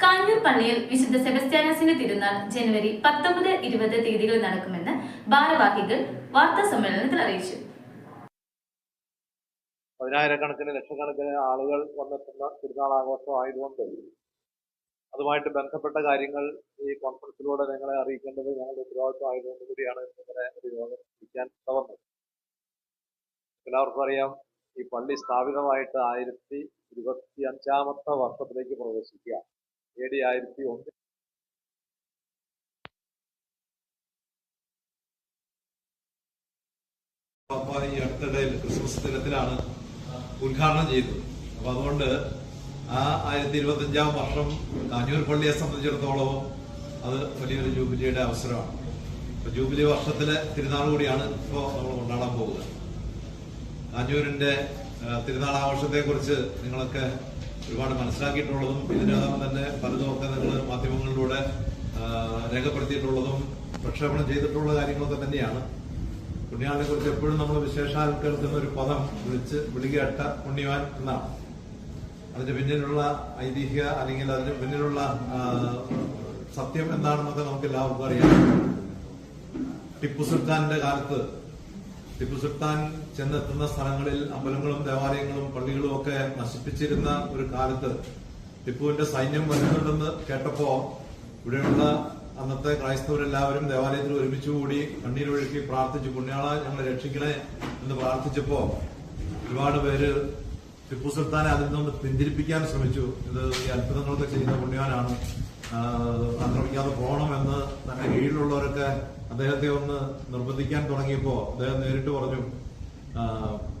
കാഞ്ഞൂർ പള്ളിയിൽ വിശുദ്ധ സെബസ്ത്യാനസിന്റെ തിരുനാൾ ജനുവരി പത്തൊമ്പത് ഇരുപത് തീയതികളിൽ നടക്കുമെന്ന് ഭാരവാഹികൾ വാർത്താ സമ്മേളനത്തിൽ അറിയിച്ചു. പതിനായിരക്കണക്കിന് ലക്ഷക്കണക്കിന് ആളുകൾ വന്നെത്തുന്ന തിരുനാൾ ആഘോഷം ആയതുകൊണ്ട് അതുമായിട്ട് ബന്ധപ്പെട്ട കാര്യങ്ങൾ ഈ കോൺഫറൻസിലൂടെ നിങ്ങളെ അറിയിക്കേണ്ടത് ഞങ്ങളുടെ ഉത്തരവാദിത്വം ആയതുകൊണ്ട് കൂടിയാണ് ഇങ്ങനെ ഒരു യോഗം ഇരിക്കാൻ തുടർന്നത് എല്ലാവർക്കും അറിയാം ഈ പള്ളി സ്ഥാപിതമായിട്ട് ആയിരത്തി ഇരുപത്തി അഞ്ചാമത്തെ വർഷത്തിലേക്ക് പ്രവേശിക്കുക എ ആയിരത്തി ഒന്ന്. ഈ അടുത്തിടയിൽ ക്രിസ്മസ് ദിനത്തിലാണ് ഉദ്ഘാടനം ചെയ്തത്. അപ്പൊ അതുകൊണ്ട് ആ ആയിരത്തി ഇരുപത്തി അഞ്ചാം വർഷം കാഞ്ഞൂർ പള്ളിയെ സംബന്ധിച്ചിടത്തോളവും അത് വലിയൊരു ജൂബിലിയുടെ അവസരമാണ്. അപ്പൊ ജൂബിലി വർഷത്തിലെ തിരുനാൾ കൂടിയാണ് ഇപ്പോൾ നമ്മൾ കൊണ്ടാടാൻ പോകുന്നത്. കാഞ്ഞൂരിന്റെ തിരുനാൾ ആഘോഷത്തെ കുറിച്ച് നിങ്ങളൊക്കെ ഒരുപാട് മനസ്സിലാക്കിയിട്ടുള്ളതും ഇതിനകം തന്നെ പലതുമൊക്കെ നിങ്ങൾ മാധ്യമങ്ങളിലൂടെ രേഖപ്പെടുത്തിയിട്ടുള്ളതും പ്രക്ഷേപണം ചെയ്തിട്ടുള്ള കാര്യങ്ങളൊക്കെ തന്നെയാണ്. പുണ്യാളിനെ കുറിച്ച് എപ്പോഴും നമ്മൾ വിശേഷാൽക്കൽക്കുന്ന ഒരു പദം വിളിച്ച് വിളികേട്ട പുണ്യവാൻ എന്നാണ്. അതിന്റെ പിന്നിലുള്ള ഐതിഹ്യ അല്ലെങ്കിൽ അതിന് പിന്നിലുള്ള സത്യം എന്താണെന്നൊക്കെ നമുക്ക് എല്ലാവർക്കും അറിയാം. ടിപ്പു സുൽത്താന്റെ കാലത്ത് ടിപ്പു സുൽത്താൻ ചെന്നെത്തുന്ന സ്ഥലങ്ങളിൽ അമ്പലങ്ങളും ദേവാലയങ്ങളും പള്ളികളും ഒക്കെ നശിപ്പിച്ചിരുന്ന ഒരു കാലത്ത് ടിപ്പുവിന്റെ സൈന്യം വരുന്നുണ്ടെന്ന് കേട്ടപ്പോ ഇവിടെയുള്ള അന്നത്തെ ക്രൈസ്തവരെല്ലാവരും ദേവാലയത്തിൽ ഒരുമിച്ച് കൂടി കണ്ണീരൊഴുക്കി പ്രാർത്ഥിച്ചു പുണ്യാള ഞങ്ങളെ രക്ഷിക്കണേ എന്ന് പ്രാർത്ഥിച്ചപ്പോ ഒരുപാട് പേര് ടിപ്പു സുൽത്താനെ അതിൽ നിന്ന് പിന്തിരിപ്പിക്കാൻ ശ്രമിച്ചു. ഇത് ഈ അത്ഭുതങ്ങളൊക്കെ ചെയ്യുന്ന പുണ്യാനാണ് ആക്രമിക്കാതെ പോകണം എന്ന് തന്റെ കീഴിലുള്ളവരൊക്കെ അദ്ദേഹത്തെ ഒന്ന് നിർബന്ധിക്കാൻ തുടങ്ങിയപ്പോ അദ്ദേഹം നേരിട്ട് പറഞ്ഞു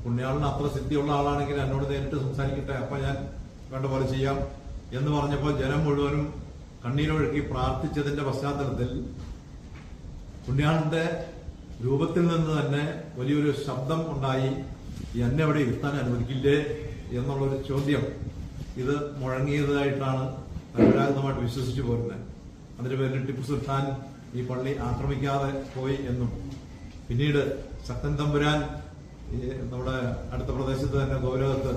പുണ്യാളിന് അത്ര സിദ്ധിയുള്ള ആളാണെങ്കിൽ എന്നോട് നേരിട്ട് സംസാരിക്കട്ടെ. അപ്പൊ ഞാൻ വേണ്ട പോലെ ചെയ്യാം. എന്ന് പറഞ്ഞപ്പോൾ ജനം മുഴുവനും കണ്ണീരൊഴുക്കി പ്രാർത്ഥിച്ചതിന്റെ പശ്ചാത്തലത്തിൽ പുണ്യാളിന്റെ രൂപത്തിൽ നിന്ന് തന്നെ വലിയൊരു ശബ്ദം ഉണ്ടായി. എന്നെ അവിടെ ഇരുത്താൻ അനുവദിക്കില്ലേ? എന്നുള്ളൊരു ചോദ്യം. ഇത് മുഴങ്ങിയതായിട്ടാണ് പരമ്പരാഗതമായിട്ട് വിശ്വസിച്ചു പോരുന്നത്. അതിന്റെ പേരിൽ ടിപ്പു സുൽത്താൻ ഈ പള്ളി ആക്രമിക്കാതെ പോയി എന്നും. പിന്നീട് ശക്തൻ തമ്പുരാൻ ഈ നമ്മുടെ അടുത്ത പ്രദേശത്ത് തന്നെ ഗൗരവത്ത്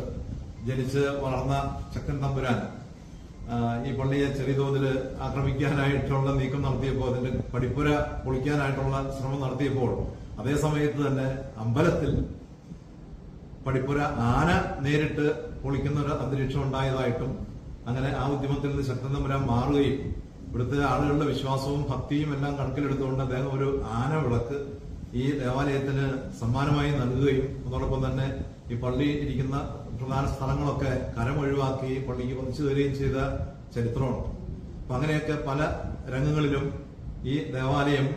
ജനിച്ച് വളർന്ന ചക്കൻ തമ്പുരാൻ ഈ പള്ളിയെ ചെറിയ തോതിൽ ആക്രമിക്കാനായിട്ടുള്ള നീക്കം നടത്തിയപ്പോൾ അതിന്റെ പടിപ്പുര പൊളിക്കാനായിട്ടുള്ള ശ്രമം നടത്തിയപ്പോൾ അതേ സമയത്ത് തന്നെ അമ്പലത്തിൽ പടിപ്പുര ആന നേരിട്ട് പൊളിക്കുന്ന ഒരു അന്തരീക്ഷം ഉണ്ടായതായിട്ടും അങ്ങനെ ആ ഉദ്യമത്തിൽ നിന്ന് ശക്തൻ തമ്പുരാൻ മാറുകയും ഇവിടുത്തെ ആളുകളുടെ വിശ്വാസവും ഭക്തിയും എല്ലാം കണക്കിലെടുത്തുകൊണ്ട് അദ്ദേഹം ഒരു ആന വിളക്ക് ഈ ദേവാലയത്തിന് സമ്മാനമായി നൽകുകയും അതോടൊപ്പം തന്നെ ഈ പള്ളി ഇരിക്കുന്ന പ്രധാന സ്ഥലങ്ങളൊക്കെ കരമൊഴിവാക്കി പള്ളിക്ക് പതിച്ചു തരികയും ചെയ്ത ചരിത്രമാണ് അപ്പൊ അങ്ങനെയൊക്കെ പല രംഗങ്ങളിലും ഈ ദേവാലയം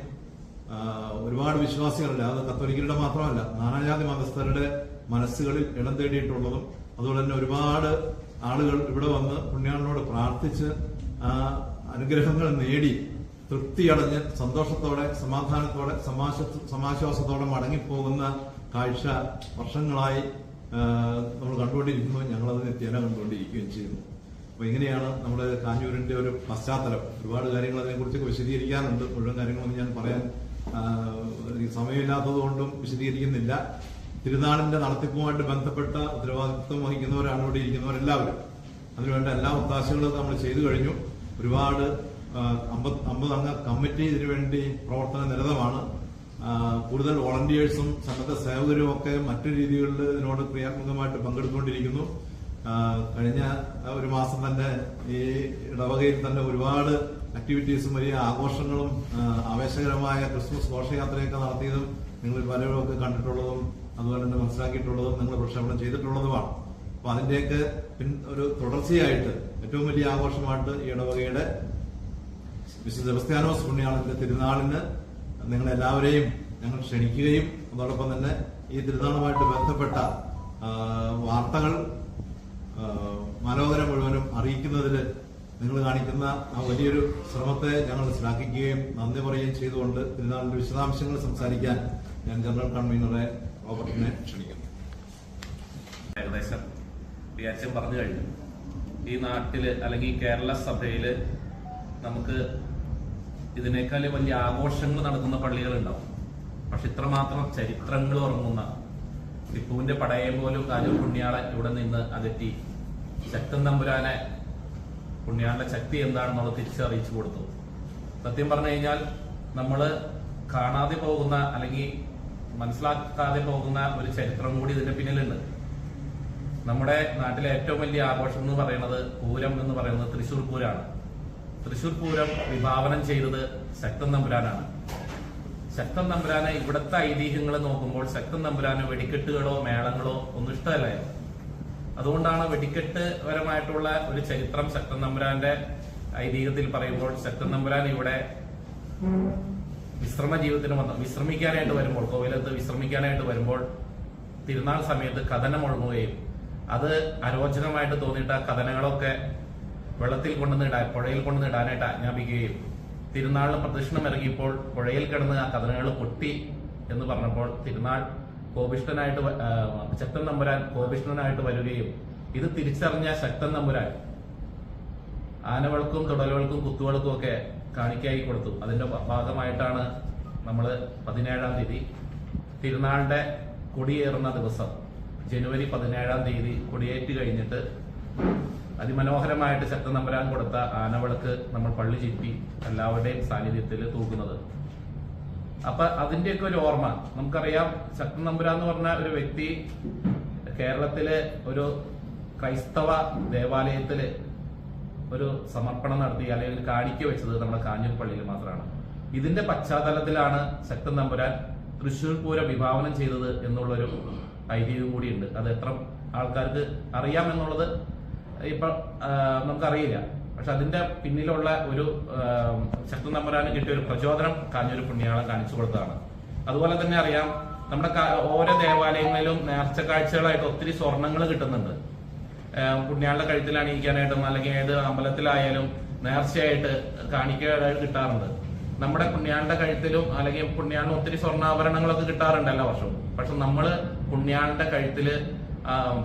ഒരുപാട് വിശ്വാസികളുടെ അത് കത്തോലിക്കരുടെ മാത്രമല്ല നാനാജാതി മതസ്ഥരുടെ മനസ്സുകളിൽ ഇടം തേടിയിട്ടുള്ളതും അതുപോലെ തന്നെ ഒരുപാട് ആളുകൾ ഇവിടെ വന്ന് പുണ്യാളിനോട് പ്രാർത്ഥിച്ച് അനുഗ്രഹങ്ങൾ നേടി തൃപ്തിയടഞ്ഞ് സന്തോഷത്തോടെ സമാധാനത്തോടെ സമാശ്വ- സമാശ്വാസത്തോടെ മടങ്ങിപ്പോകുന്ന കാഴ്ച വർഷങ്ങളായി നമ്മൾ കണ്ടുകൊണ്ടിരിക്കുന്നു. ഞങ്ങളത് നിത്യേന കണ്ടുകൊണ്ടിരിക്കുകയും ചെയ്യുന്നു. അപ്പൊ ഇങ്ങനെയാണ് നമ്മുടെ കാഞ്ഞൂരിന്റെ ഒരു പശ്ചാത്തലം. ഒരുപാട് കാര്യങ്ങൾ അതിനെക്കുറിച്ചൊക്കെ വിശദീകരിക്കാനുണ്ട്. മുഴുവൻ കാര്യങ്ങളൊന്നും ഞാൻ പറയാൻ ആ, എനിക്ക് സമയമില്ലാത്തത് കൊണ്ടും വിശദീകരിക്കുന്നില്ല. തിരുനാളിന്റെ നടത്തിപ്പുമായിട്ട് ബന്ധപ്പെട്ട ഉത്തരവാദിത്വം വഹിക്കുന്നവരാണ് ഇവിടെ ഇരിക്കുന്നവരെല്ലാവരും. അതിനുവേണ്ട എല്ലാ ഒത്താശകളും നമ്മൾ ചെയ്തു കഴിഞ്ഞു. ഒരുപാട് അമ്പത് അമ്പത് അംഗ കമ്മിറ്റി ഇതിനുവേണ്ടി പ്രവർത്തന നിരതമാണ്. കൂടുതൽ വോളണ്ടിയേഴ്സും സന്നദ്ധ സേവകരും ഒക്കെ മറ്റു രീതികളിൽ ഇതിനോട് ക്രിയാത്മകമായിട്ട് പങ്കെടുത്തുകൊണ്ടിരിക്കുന്നു. കഴിഞ്ഞ ഒരു മാസം തന്നെ ഈ ഇടവകയിൽ തന്നെ ഒരുപാട് ആക്ടിവിറ്റീസും വലിയ ആഘോഷങ്ങളും ആവേശകരമായ ക്രിസ്മസ് ഘോഷയാത്രയൊക്കെ നടത്തിയതും നിങ്ങൾ പലരും ഒക്കെ കണ്ടിട്ടുള്ളതും അതുപോലെ തന്നെ മനസ്സിലാക്കിയിട്ടുള്ളതും നിങ്ങൾ പ്രക്ഷേപണം ചെയ്തിട്ടുള്ളതുമാണ്. അപ്പൊ അതിന്റെയൊക്കെ പിൻ ഒരു തുടർച്ചയായിട്ട് ഏറ്റവും വലിയ ആഘോഷമായിട്ട് ഈ ഇടവകയുടെ വിശുദ്ധ സെബസ്ത്യാനോസ് പുണ്യാളന്റെ തിരുനാളിന് നിങ്ങളെല്ലാവരെയും ഞങ്ങൾ ക്ഷണിക്കുകയും അതോടൊപ്പം തന്നെ ഈ തിരുനാളുമായിട്ട് ബന്ധപ്പെട്ട വാർത്തകൾ മനോഹരം മുഴുവനും അറിയിക്കുന്നതിൽ നിങ്ങൾ കാണിക്കുന്ന ആ വലിയൊരു ശ്രമത്തെ ഞങ്ങൾ ശ്ലാഘിക്കുകയും നന്ദി പറയുകയും ചെയ്തുകൊണ്ട് തിരുനാളിന്റെ വിശദാംശങ്ങൾ സംസാരിക്കാൻ ഞാൻ ജനറൽ കൺവീനറെ റോബർട്ടിനെ ക്ഷണിക്കുന്നു. ഏകദേശം പറഞ്ഞു കഴിഞ്ഞു. ഈ നാട്ടിൽ അല്ലെങ്കിൽ കേരള സഭയിൽ നമുക്ക് ഇതിനേക്കാൾ വലിയ ആഘോഷങ്ങൾ നടക്കുന്ന പള്ളികൾ ഉണ്ടാവും പക്ഷെ ഇത്രമാത്രം ചരിത്രങ്ങൾ ഉറങ്ങുന്ന ടിപ്പുവിന്റെ പടയം പോലും കാലു പുണ്യാളെ ഇവിടെ നിന്ന് അകറ്റി ശക്തൻ തമ്പുരാനെ പുണ്യാളിന്റെ ശക്തി എന്താണെന്നുള്ളത് തിരിച്ചറിയിച്ചു കൊടുത്തു. സത്യം പറഞ്ഞു കഴിഞ്ഞാൽ നമ്മൾ കാണാതെ പോകുന്ന അല്ലെങ്കിൽ മനസ്സിലാക്കാതെ പോകുന്ന ഒരു ചരിത്രം കൂടി ഇതിന്റെ പിന്നിലുണ്ട്. നമ്മുടെ നാട്ടിലെ ഏറ്റവും വലിയ ആഘോഷം എന്ന് പറയുന്നത് പൂരം എന്ന് പറയുന്നത് തൃശൂർ പൂരാണ്. തൃശൂർ പൂരം വിഭാവനം ചെയ്തത് ശക്തൻ തമ്പുരാനാണ്. ശക്തൻ തമ്പുരാനെ ഇവിടുത്തെ ഐതിഹ്യങ്ങൾ നോക്കുമ്പോൾ ശക്തൻ തമ്പുരാന് വെടിക്കെട്ടുകളോ മേളങ്ങളോ ഒന്നും ഇഷ്ടമല്ലായിരുന്നു അതുകൊണ്ടാണ് വെടിക്കെട്ട് പരമായിട്ടുള്ള ഒരു ചരിത്രം ശക്തൻ തമ്പുരാന്റെ ഐതിഹ്യത്തിൽ പറയുമ്പോൾ ശക്തൻ തമ്പുരാൻ ഇവിടെ വിശ്രമ ജീവിതത്തിന് വന്ന. വിശ്രമിക്കാനായിട്ട് വരുമ്പോൾ കോവിലത്ത് വിശ്രമിക്കാനായിട്ട് വരുമ്പോൾ തിരുനാൾ സമയത്ത് കഥനം ഉഴങ്ങുകയും അത് അരോചനമായിട്ട് തോന്നിയിട്ട് ആ കഥനങ്ങളൊക്കെ വെള്ളത്തിൽ കൊണ്ടുവന്ന് ഇടാൻ പുഴയിൽ കൊണ്ടുവന്ന് ഇടാനായിട്ട് ആജ്ഞാപിക്കുകയും തിരുനാളിന് പ്രദക്ഷിണം ഇറങ്ങിയപ്പോൾ പുഴയിൽ കിടന്ന് ആ കഥനകൾ പൊട്ടി എന്ന് പറഞ്ഞപ്പോൾ തിരുനാൾ കോപിഷ്ഠനായിട്ട് ശക്തൻ നമ്പുരാൻ കോപിഷ്ഠനായിട്ട് വരികയും ഇത് തിരിച്ചറിഞ്ഞ ശക്തൻ നമ്പുരാൻ ആനവൾക്കും തുടലുകൾക്കും കുത്തുകൾക്കും ഒക്കെ കാണിക്കായി കൊടുത്തു. അതിന്റെ ഭാഗമായിട്ടാണ് നമ്മൾ പതിനേഴാം തീയതി തിരുനാളിന്റെ കൊടിയേറുന്ന ദിവസം ജനുവരി പതിനേഴാം തീയതി കൊടിയേറ്റ് കഴിഞ്ഞിട്ട് അതിമനോഹരമായിട്ട് ശക്തൻ നമ്പരാൻ കൊടുത്ത ആനവിളക്ക് നമ്മൾ പള്ളി ചുറ്റി എല്ലാവരുടെയും സാന്നിധ്യത്തിൽ തൂക്കുന്നത്. അപ്പൊ അതിന്റെയൊക്കെ ഒരു ഓർമ്മ. നമുക്കറിയാം ശക്തൻ നമ്പുരാൻ എന്ന് പറഞ്ഞ ഒരു വ്യക്തി കേരളത്തിലെ ഒരു ക്രൈസ്തവ ദേവാലയത്തിൽ ഒരു സമർപ്പണം നടത്തി അല്ലെങ്കിൽ കാണിക്ക വെച്ചത് നമ്മുടെ കാഞ്ഞൂർ പള്ളിയിൽ മാത്രമാണ്. ഇതിന്റെ പശ്ചാത്തലത്തിലാണ് ശക്തൻ നമ്പുരാൻ തൃശൂർ പൂരം വിഭാവനം ചെയ്തത് എന്നുള്ളൊരു ഐതിഹ്യം കൂടിയുണ്ട്. അത് എത്ര ആൾക്കാർക്ക് അറിയാമെന്നുള്ളത് ഇപ്പൊ നമുക്കറിയില്ല. പക്ഷെ അതിന്റെ പിന്നിലുള്ള ഒരു ശക്തൻ നമ്പുരാന് കിട്ടിയ ഒരു പ്രചോദനം കാഞ്ഞൂർ പുണ്യാളം കാണിച്ചു കൊടുത്തതാണ്. അതുപോലെ തന്നെ അറിയാം നമ്മുടെ ഓരോ ദേവാലയങ്ങളിലും നേർച്ച കാഴ്ചകളായിട്ട് ഒത്തിരി സ്വർണങ്ങൾ കിട്ടുന്നുണ്ട്. പുണ്യാളുടെ കഴുത്തിൽ അണിയിക്കാനായിട്ടും അല്ലെങ്കിൽ ഏത് അമ്പലത്തിലായാലും നേർച്ചയായിട്ട് കാണിക്കാനായിട്ട് കിട്ടാറുണ്ട്. നമ്മുടെ പുണ്യാളുടെ കഴുത്തിലും അല്ലെങ്കിൽ പുണ്യാളിന് ഒത്തിരി സ്വർണാഭരണങ്ങളൊക്കെ കിട്ടാറുണ്ട് എല്ലാ വർഷവും. പക്ഷെ നമ്മൾ പുണ്യാളുടെ കഴുത്തിൽ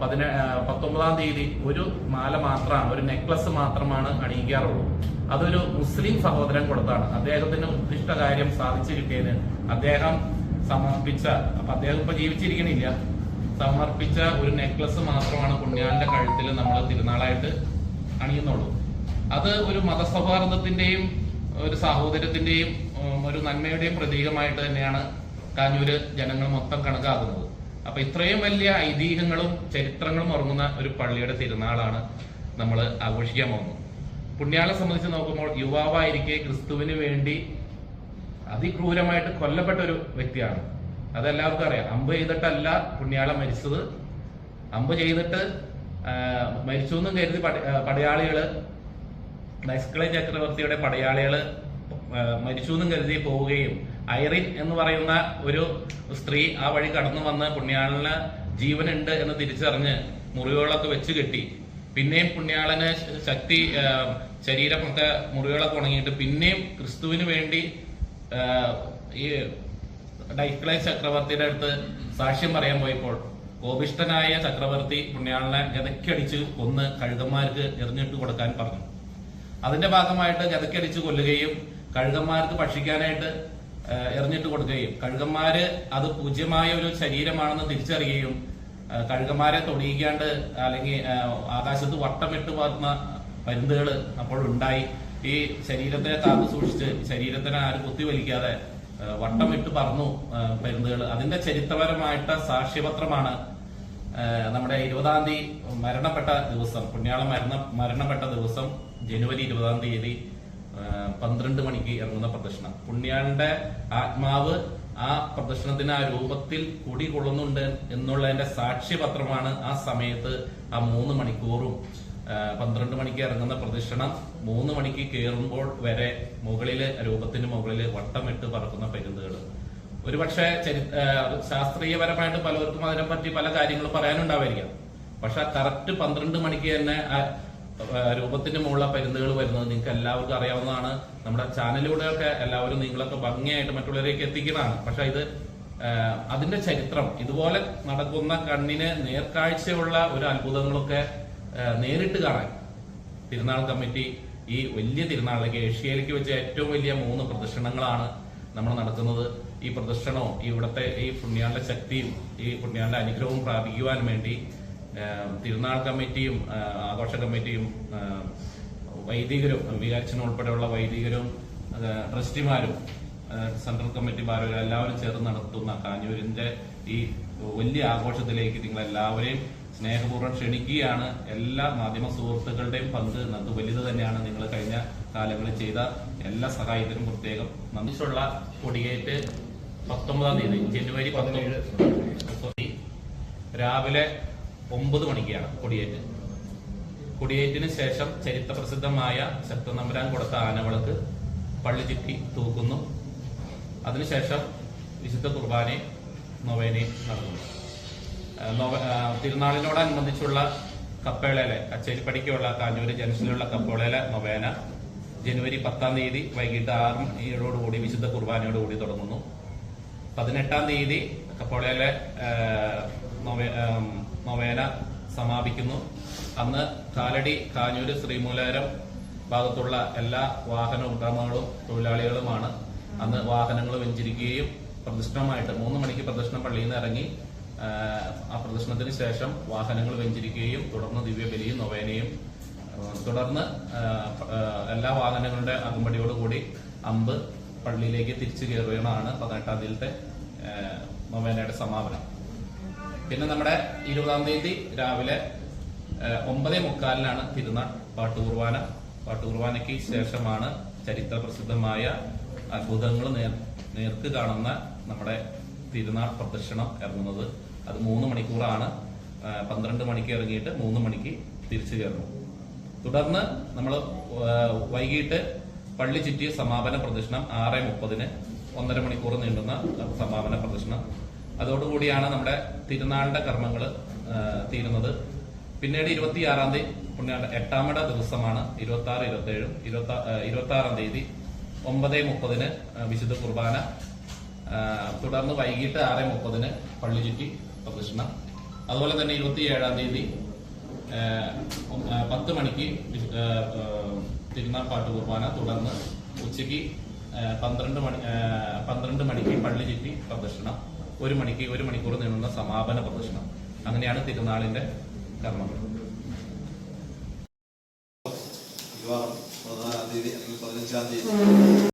പതിനേ പത്തൊമ്പതാം തീയതി ഒരു മാല മാത്രമാണ് ഒരു നെക്ലസ് മാത്രമാണ് അണിയിക്കാറുള്ളൂ. അതൊരു മുസ്ലിം സഹോദരൻ കൊടുത്താണ്. അദ്ദേഹത്തിന് ഉദ്ദിഷ്ട കാര്യം സാധിച്ചു കിട്ടിയതിന് അദ്ദേഹം സമർപ്പിച്ച അപ്പൊ അദ്ദേഹം ഇപ്പൊ ജീവിച്ചിരിക്കണില്ല. സമർപ്പിച്ച ഒരു നെക്ലസ് മാത്രമാണ് പുണ്യാളിന്റെ കഴുത്തിൽ നമ്മൾ തിരുനാളായിട്ട് അണിയുന്നുള്ളൂ. അത് ഒരു മതസൗഹാർദ്ദത്തിന്റെയും ഒരു സാഹോദര്യത്തിന്റെയും ഒരു നന്മയുടെയും പ്രതീകമായിട്ട് തന്നെയാണ് കാഞ്ഞൂര് ജനങ്ങൾ മൊത്തം കണക്കാക്കുന്നത്. അപ്പൊ ഇത്രയും വലിയ ഐതിഹ്യങ്ങളും ചരിത്രങ്ങളും ഉറങ്ങുന്ന ഒരു പള്ളിയുടെ തിരുനാളാണ് നമ്മൾ ആഘോഷിക്കാൻ പോകുന്നത്. പുണ്യാളെ സംബന്ധിച്ച് നോക്കുമ്പോൾ യുവാവായിരിക്കെ ക്രിസ്തുവിന് വേണ്ടി അതിക്രൂരമായിട്ട് കൊല്ലപ്പെട്ട ഒരു വ്യക്തിയാണ്. അതെല്ലാവർക്കും അറിയാം. അമ്പ് ചെയ്തിട്ടല്ല പുണ്യാളം മരിച്ചത്. അമ്പ് ചെയ്തിട്ട് മരിച്ചു എന്നും കരുതി പടയാളികൾ നൈസ്കളെ ചക്രവർത്തിയുടെ പടയാളികൾ മരിച്ചു എന്നും കരുതി പോവുകയും ഐറിൻ എന്ന് പറയുന്ന ഒരു സ്ത്രീ ആ വഴി കടന്നു വന്ന് പുണ്യാളന് ജീവനുണ്ട് എന്ന് തിരിച്ചറിഞ്ഞ് മുറിവുകളൊക്കെ വെച്ച് കെട്ടി. പിന്നെയും പുണ്യാളന് ശക്തി ശരീരമൊക്കെ മുറിവുകളൊക്കെ ഉണങ്ങിയിട്ട് പിന്നെയും ക്രിസ്തുവിന് വേണ്ടി ഈ ഡൈക്ലൈ ചക്രവർത്തിയുടെ അടുത്ത് സാക്ഷ്യം പറയാൻ പോയപ്പോൾ കോപിഷ്ഠനായ ചക്രവർത്തി പുണ്യാളനെ ഗതക്കടിച്ച് കൊന്ന് കഴുകന്മാർക്ക് എറിഞ്ഞിട്ട് കൊടുക്കാൻ പറഞ്ഞു. അതിന്റെ ഭാഗമായിട്ട് ഗതക്കടിച്ച് കൊല്ലുകയും കഴുകന്മാർക്ക് ഭക്ഷിക്കാനായിട്ട് എറിഞ്ഞിട്ട് കൊടുക്കുകയും. കഴുകന്മാര് അത് പൂജ്യമായ ഒരു ശരീരമാണെന്ന് തിരിച്ചറിയുകയും കഴുകന്മാരെ തൊടിയിക്കാണ്ട് അല്ലെങ്കിൽ ആകാശത്ത് വട്ടമിട്ട് പോകുന്ന പരുന്തുകൾ അപ്പോൾ ഉണ്ടായി. ഈ ശരീരത്തെ കാത്തു സൂക്ഷിച്ച് ശരീരത്തിനെ ആരും കുത്തിവലിക്കാതെ വട്ടമിട്ട് പറന്നു പരുന്തുകൾ അതിന്റെ ചരിത്രപരമായിട്ട് സാക്ഷ്യപത്രമാണ് നമ്മുടെ ഇരുപതാം തീയതി മരണപ്പെട്ട ദിവസം പുണ്യാളം മരണ മരണപ്പെട്ട ദിവസം ജനുവരി ഇരുപതാം തീയതി. പന്ത്രണ്ട് മണിക്ക് ഇറങ്ങുന്ന പ്രദർശനം പുണ്യാളിന്റെ ആത്മാവ് ആ പ്രദർശനത്തിന് ആ രൂപത്തിൽ കുടികൊള്ളുന്നുണ്ട് എന്നുള്ളതിന്റെ സാക്ഷ്യപത്രമാണ് ആ സമയത്ത് ആ മൂന്ന് മണിക്കൂറും. പന്ത്രണ്ട് മണിക്ക് ഇറങ്ങുന്ന പ്രദക്ഷിണം മൂന്ന് മണിക്ക് കയറുമ്പോൾ വരെ മുകളിൽ രൂപത്തിന് മുകളിൽ വട്ടമിട്ട് പറക്കുന്ന പരുന്തുകൾ ഒരുപക്ഷെ ചരി ശാസ്ത്രീയപരമായിട്ട് പലർക്കും അതിനെപ്പറ്റി പല കാര്യങ്ങളും പറയാനുണ്ടാവായിരിക്കാം. പക്ഷെ കറക്റ്റ് പന്ത്രണ്ട് മണിക്ക് തന്നെ രൂപത്തിന് മുകളിലെ പരുന്തുകൾ വരുന്നത് നിങ്ങൾക്ക് എല്ലാവർക്കും അറിയാവുന്നതാണ്. നമ്മുടെ ചാനലിലൂടെയൊക്കെ എല്ലാവരും നിങ്ങളൊക്കെ ഭംഗിയായിട്ട് മറ്റുള്ളവരേക്ക് എത്തിക്കുന്നതാണ്. പക്ഷെ ഇത് അതിന്റെ ചരിത്രം ഇതുപോലെ നടക്കുന്ന കണ്ണിന് നേർക്കാഴ്ചയുള്ള ഒരു അത്ഭുതങ്ങളൊക്കെ നേരിട്ട് കാണാൻ തിരുനാൾ കമ്മിറ്റി ഈ വലിയ തിരുനാളിലേക്ക് ഏഷ്യയിലേക്ക് വെച്ച ഏറ്റവും വലിയ മൂന്ന് പ്രദർശനങ്ങളാണ് നമ്മൾ നടത്തുന്നത്. ഈ പ്രദർശനവും ഇവിടുത്തെ ഈ പുണ്യാളുടെ ശക്തിയും ഈ പുണ്യാളുടെ അനുഗ്രഹവും പ്രാപിക്കുവാൻ വേണ്ടി തിരുനാൾ കമ്മിറ്റിയും ആഘോഷ കമ്മിറ്റിയും വൈദികരും ഉൾപ്പെടെയുള്ള വൈദികരും ട്രസ്റ്റിമാരും സെൻട്രൽ കമ്മിറ്റി ഭാരവരും എല്ലാവരും ചേർന്ന് നടത്തുന്ന കാഞ്ഞൂരിന്റെ ഈ വലിയ ആഘോഷത്തിലേക്ക് നിങ്ങൾ എല്ലാവരെയും സ്നേഹപൂർവം ക്ഷണിക്കുകയാണ്. എല്ലാ മാധ്യമ സുഹൃത്തുക്കളുടെയും പങ്ക് അത് വലുത് തന്നെയാണ് നിങ്ങൾ കഴിഞ്ഞ കാലങ്ങളിൽ ചെയ്ത എല്ലാ സഹായത്തിനും പ്രത്യേകം നന്ദിച്ചുള്ള കൊടിയേറ്റ് പത്തൊമ്പതാം തീയതി ജനുവരി പത്തൊമ്പത് രാവിലെ ഒമ്പത് മണിക്കാണ് കൊടിയേറ്റ്. കൊടിയേറ്റിന് ശേഷം ചരിത്ര പ്രസിദ്ധമായ ശക്തനമ്പരാൻ കൊടുത്ത ആനവിളക്ക് പള്ളി ചുറ്റി തൂക്കുന്നു. അതിനുശേഷം വിശുദ്ധ കുർബാനയും നൊവേനയും നടക്കുന്നു തിരുനാളിനോടനുബന്ധിച്ചുള്ള കപ്പേളയിലെ കച്ചേരിപ്പടിക്കുള്ള കാഞ്ഞൂര് ജംഗ്ഷനിലുള്ള കപ്പേളയിലെ നൊവേന ജനുവരി പത്താം തീയതി വൈകിട്ട് ആറ് മണിയോടുകൂടി വിശുദ്ധ കുർബാനയോടുകൂടി തുടങ്ങുന്നു. പതിനെട്ടാം തീയതി കപ്പോളയിലെ നൊവേന സമാപിക്കുന്നു. അന്ന് കാലടി കാഞ്ഞൂര് ശ്രീമൂലകരം ഭാഗത്തുള്ള എല്ലാ വാഹന ഉടമകളും തൊഴിലാളികളുമാണ് അന്ന് വാഹനങ്ങൾ വെഞ്ചിരിക്കുകയും പ്രദക്ഷിണമായിട്ട് മൂന്ന് മണിക്ക് പ്രദക്ഷിണം പള്ളിയിൽ നിന്ന് ഇറങ്ങി ആ, പ്രദക്ഷിണത്തിന് ശേഷം വാഹനങ്ങൾ വെഞ്ചിരിക്കുകയും തുടർന്ന് ദിവ്യബലിയും നൊവേനയും തുടർന്ന് എല്ലാ വാഹനങ്ങളുടെ അകമ്പടിയോടുകൂടി അമ്പ് പള്ളിയിലേക്ക് തിരിച്ചു കയറുകയാണ് പതിനെട്ടാം തീയതിയിലത്തെ നൊവേനയുടെ സമാപനം. പിന്നെ നമ്മുടെ ഇരുപതാം തീയതി രാവിലെ ഒമ്പതേ മുക്കാലിനാണ് തിരുനാൾ പാട്ടുകുർബാന. പാട്ടുകുർബാനയ്ക്ക് ശേഷമാണ് ചരിത്ര പ്രസിദ്ധമായ അത്ഭുതങ്ങൾ നേർ നേർക്ക് കാണുന്ന നമ്മുടെ തിരുനാൾ പ്രദർശനം ഇറങ്ങുന്നത്. അത് മൂന്ന് മണിക്കൂറാണ്. പന്ത്രണ്ട് മണിക്ക് ഇറങ്ങിയിട്ട് മൂന്ന് മണിക്ക് തിരിച്ചു കയറുന്നു. തുടർന്ന് നമ്മൾ വൈകിട്ട് പള്ളി ചുറ്റിയ സമാപന പ്രദർശനം ആറ് മുപ്പതിന് ഒന്നര മണിക്കൂർ നീണ്ടുന്ന സമാപന പ്രദർശനം അതോടുകൂടിയാണ് നമ്മുടെ തിരുനാളിന്റെ കർമ്മങ്ങൾ തീരുന്നത്. പിന്നീട് ഇരുപത്തിയാറാം തീയതി പുണ്യ എട്ടാമട ദിവസമാണ് ഇരുപത്തി ആറ് ഇരുപത്തി ഏഴും ഇരുപത്തി ആറാം തീയതി ഒമ്പത് മുപ്പതിന് വിശുദ്ധ കുർബാന. തുടർന്ന് വൈകിട്ട് ആറ് മുപ്പതിന് പള്ളി ചുറ്റി പ്രദക്ഷിണം. അതുപോലെ തന്നെ ഇരുപത്തിയേഴാം തീയതി ഏഹ് ഉം, ഏഹ് പത്ത് മണിക്ക് തിരുനാൾ പാട്ട് കുർബാന തുടർന്ന് ഉച്ചയ്ക്ക് പന്ത്രണ്ട് മണി പന്ത്രണ്ട് മണിക്ക് പള്ളി ചുറ്റി പ്രദർശനം ഒരു മണിക്ക് ഒരു മണിക്കൂർ നീളുന്ന സമാപന പ്രദർശനം. അങ്ങനെയാണ് തിരുനാളിന്റെ കർമ്മങ്ങൾ അല്ലെങ്കിൽ പതിനഞ്ചാം തീയതി.